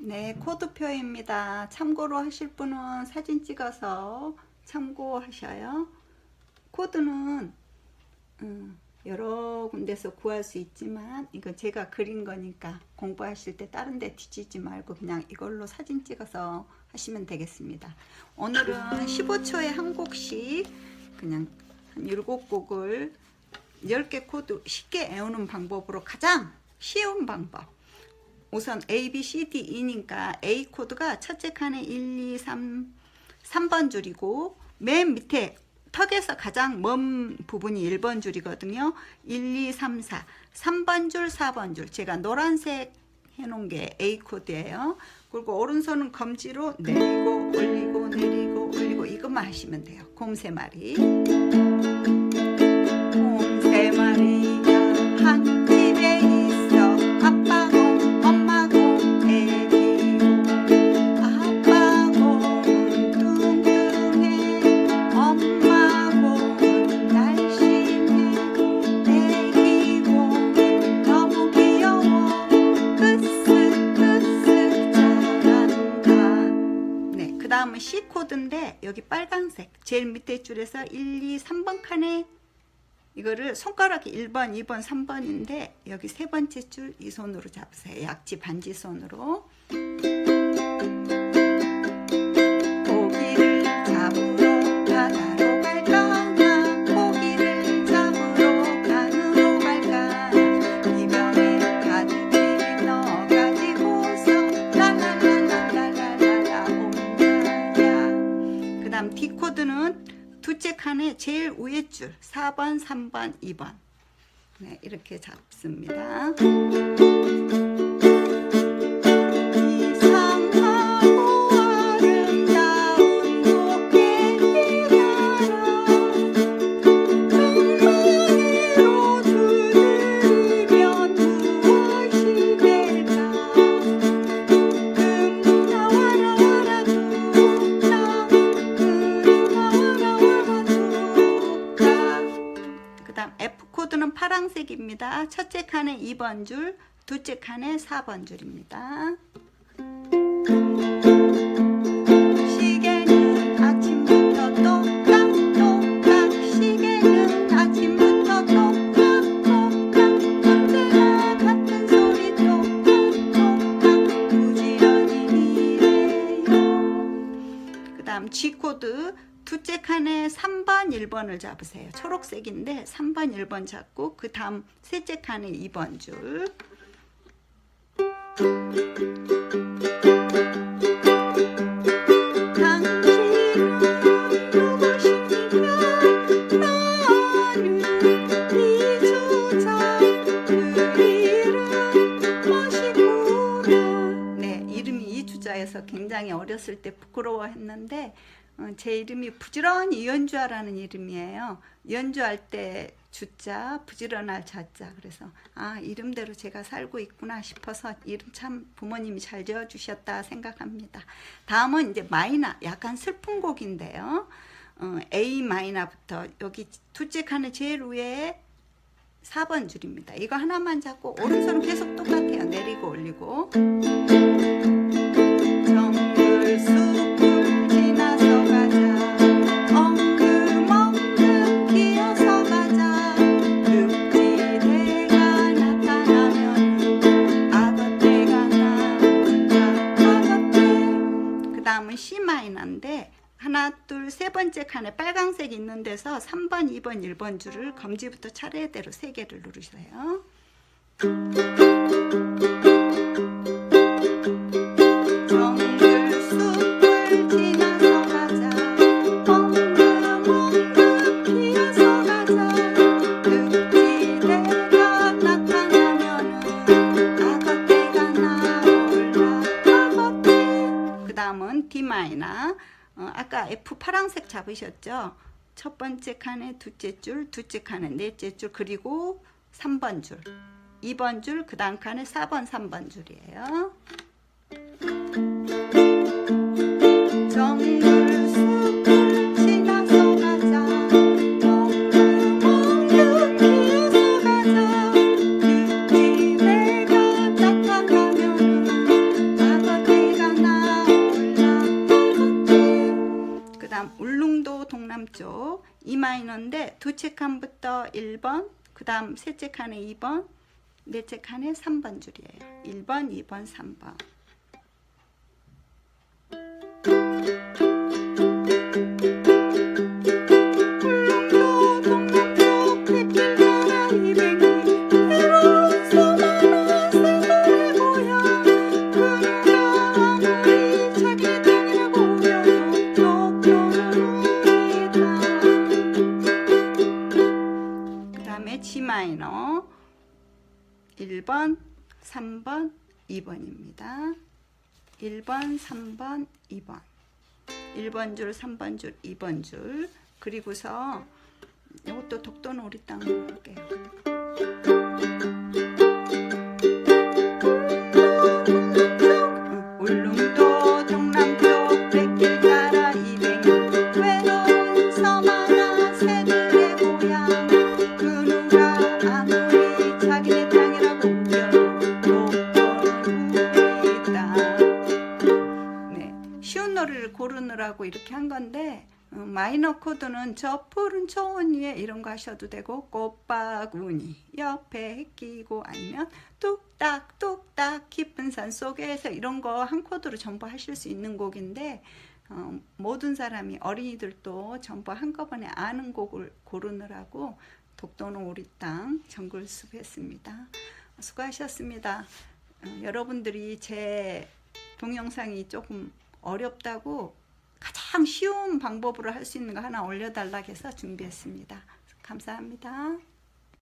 네, 코드표입니다. 참고로 하실 분은 사진 찍어서 참고하셔요. 코드는 음, 여러 군데서 구할 수 있지만 이건 제가 그린 거니까 공부하실 때 다른 데 뒤지지 말고 그냥 이걸로 사진 찍어서 하시면 되겠습니다. 오늘은 15초에 한 곡씩 그냥 한 7곡을 10개 코드 쉽게 외우는 방법으로 가장 쉬운 방법 우선 A, B, C, D, E니까 A 코드가 첫째 칸에 1, 2, 3, 3번 줄이고 맨 밑에 턱에서 가장 먼 부분이 1번 줄이거든요. 1, 2, 3, 4. 3번 줄, 4번 줄. 제가 노란색 해놓은 게 A 코드예요. 그리고 오른손은 검지로 내리고 올리고 내리고 올리고 이것만 하시면 돼요. 곰 세 마리. 곰 세 마리 C 코드인데 여기 빨간색 제일 밑에 줄에서 1, 2, 3번 칸에 이거를 손가락이 1번, 2번, 3번인데 여기 세 번째 줄 이 손으로 잡으세요. 약지 반지 손으로. 줄 4번, 3번, 2번 네, 이렇게 잡습니다. 파란색입니다. 첫째 칸에 2번 줄, 둘째 칸에 4번 줄입니다. 시계는 아침부터 똑딱 똑딱 시계는 아침부터 똑딱 똑딱 언제나 같은 소리 똑딱 똑딱 부지런히 일해요. 그 다음 G코드 둘째 칸에 3번 1번을 잡으세요. 초록색인데 3번 1번 잡고 그 다음 셋째 칸에 2번 줄. 그네 굉장히 어렸을 때 부끄러워했는데 어, 제 이름이 부지런히 연주하라는 이름이에요. 연주할 때 주자 부지런할 자자. 그래서 아 이름대로 제가 살고 있구나 싶어서 이름 참 부모님이 잘 지어주셨다 생각합니다. 다음은 이제 마이너 약간 슬픈 곡인데요. 어, A 마이너부터 여기 둘째 칸에 제일 위에 4번 줄입니다. 이거 하나만 잡고 오른손은 계속 똑같아요. 내리고 올리고. 정글 숲 둘 세 번째 칸에 빨강색 있는 데서 3번 2번 1번 줄을 검지부터 차례대로 세 개를 누르세요. 그 다음은 D 마이너 어, 아까 F 파란색 잡으셨죠 첫 번째 칸에 둘째 줄 둘째 칸에 넷째 줄 그리고 3번 줄 2번 줄, 그 다음 칸에 4번, 3번 줄이에요. 두째 칸부터 1번, 그 다음 셋째 칸에 2번, 넷째 칸에 3번 줄이에요. 1번, 2번, 3번. 마이너 1번, 3번, 2번입니다. 1번, 3번, 2번. 1번 줄, 3번 줄, 2번 줄. 그리고서 이것도 독도는 우리 땅으로 할게요. 응, 울릉 노래를 고르느라고 이렇게 한 건데 어, 마이너 코드는 저 푸른 초원 위에 이런 거 하셔도 되고 꽃바구니 옆에 끼고 아니면 뚝딱 뚝딱 깊은 산 속에서 이런 거 한 코드로 전부 하실 수 있는 곡인데 어, 모든 사람이 어린이들도 전부 한꺼번에 아는 곡을 고르느라고 독도는 우리 땅 정글숲 했습니다. 수고하셨습니다. 어, 여러분들이 제 동영상이 조금 어렵다고 가장 쉬운 방법으로 할 수 있는 거 하나 올려달라 해서 준비했습니다. 감사합니다.